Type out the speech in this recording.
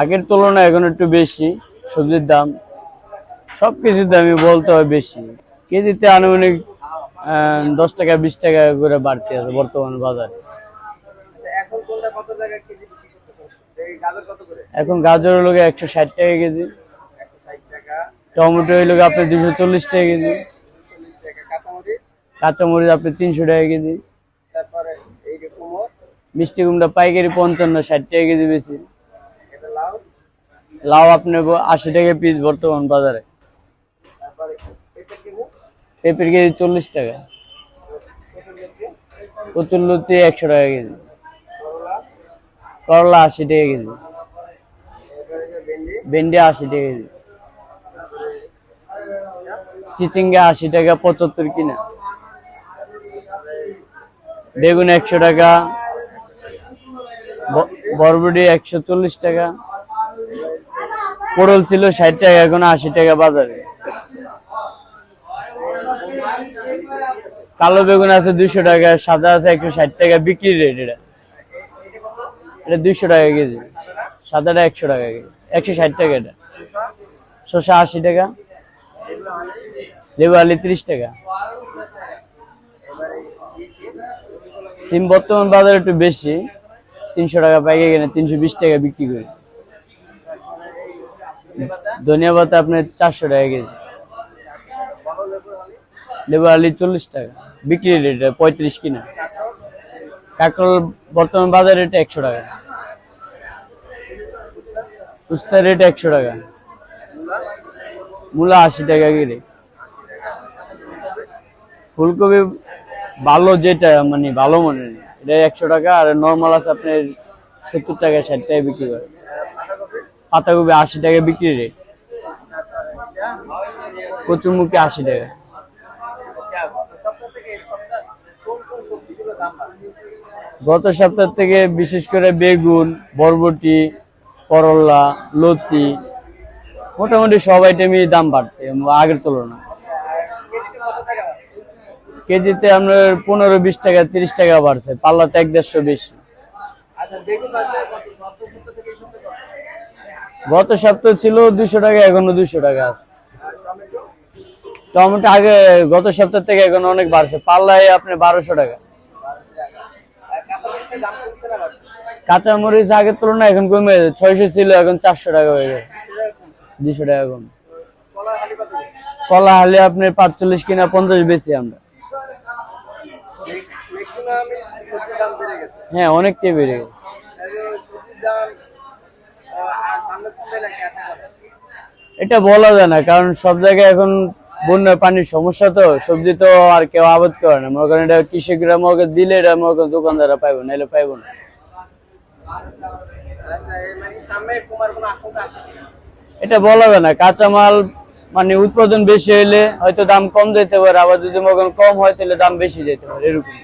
আগের তুলনায় এখন একটু বেশি সবজির দাম সব কিছুর দামই বলতে হয় বেশি। কেজিতে আনুমানিক দশ টাকা বিশ টাকা করে বাড়তে আছে বর্তমান বাজারে। আচ্ছা এখন গাজর হলো একশো ষাট টাকা কেজি। টমেটো হইল আপনার দুশো চল্লিশ টাকা কেজি। কাঁচামরিচ? আপনার তিনশো টাকা কেজি। মিষ্টি কুমড়া পাইকারি পঞ্চান্ন ষাট টাকা কেজি বেশি। লাউ আপনি আশি টাকা পিস বর্তমান বাজারে। পেঁপের কেজি চল্লিশ টাকা। কচুরলতি একশো টাকা কেজি। করলা আশি টাকা কেজি। ভেন্ডি আশি টাকা কেজি। চিচিঙ্গা আশি টাকা, পঁচাত্তর কিনা। বেগুন একশো টাকা। বরবটি একশো চল্লিশ টাকা। পটল ছিল ষাট টাকা, এখন আশি টাকা বাজারে। কালো বেগুন আছে দুইশো টাকা, সাদা আছে একশো ষাট টাকা, বিক্রি রেট এটা। এটা দুইশো টাকা কেজি। সাদাটা একশো টাকা কেজি, একশো ষাট টাকা এটা। শসা আশি টাকা লেবু আলি ত্রিশ টাকা। সিম বর্তমান বাজার একটু বেশি। তিনশো টাকা পাইকে কিনে তিনশো বিশ টাকা বিক্রি করি। ধনিয়া পাতা আপনার চারশো টাকা কেজি। লেবু আলি চল্লিশ টাকা। বিক্রি রেট পঁয়ত্রিশ কিনা। কাঁকরোল বর্তমান বাজার রেট একশো টাকা। উস্তার রেট একশো টাকা। মূলা আশি টাকা কেজি। ফুলকপি ভালো যেটা মানে ভালো মনে এটা একশো টাকা, আর নর্মাল আছে আপনার সত্তর টাকা, ষাট টাকা বিক্রি করে পাতাকপি আশি টাকা বিক্রি রেট কচুরমুখী আশি টাকা। গত সপ্তাহ থেকে বিশেষ করে বেগুন, বরবটি, করলা, লতি, মোটামুটি সব আইটেমই দাম বাড়ছে, আগের তুলনায় কেজিতে কত টাকা বাড়ছে কেজিতে আপনার পনেরো বিশ টাকা তিরিশ টাকা বাড়ছে। পাল্লাতে এক দেড়শো বেশি। আচ্ছা কত? গত সপ্তাহ ছিল দুশো টাকা এখনও দুশো টাকা আছে। টমেটো আগে গত সপ্তাহ থেকে এখন অনেক বাড়ছে। পাল্লায় আপনি বারোশো টাকা। বারোশো টাকা আর কাঁচামরিচের দাম কমছে না বাড়ছে? কাঁচা মরিচ আগের তুলনায় এখন কমে গেছে। ছয়শো ছিল এখন চারশো টাকা হয়ে গেছে। দুশো টাকা কম। কলা হালি আপনার পাঁচচল্লিশ কিনা পঞ্চাশ বেশি আমরা। হ্যাঁ অনেকটাই বেড়ে গেছে। এটা বলা যায় না কারণ সব জায়গায় এখন বন্যা পানির সমস্যা তো সবজি তো আর কেউ আবাদ করে না। মনে করেন এটা কৃষকরা মনে দিলে এটা মনে করেন দোকানদাররা পাইবো না। এলে পাইবো না? এটা বলা যায় না কাঁচামাল মানে উৎপাদন বেশি হইলে হয়তো দাম কম যেতে পারে আবার যদি মনে কম হয় তাহলে দাম বেশি যেতে পারে এরকম।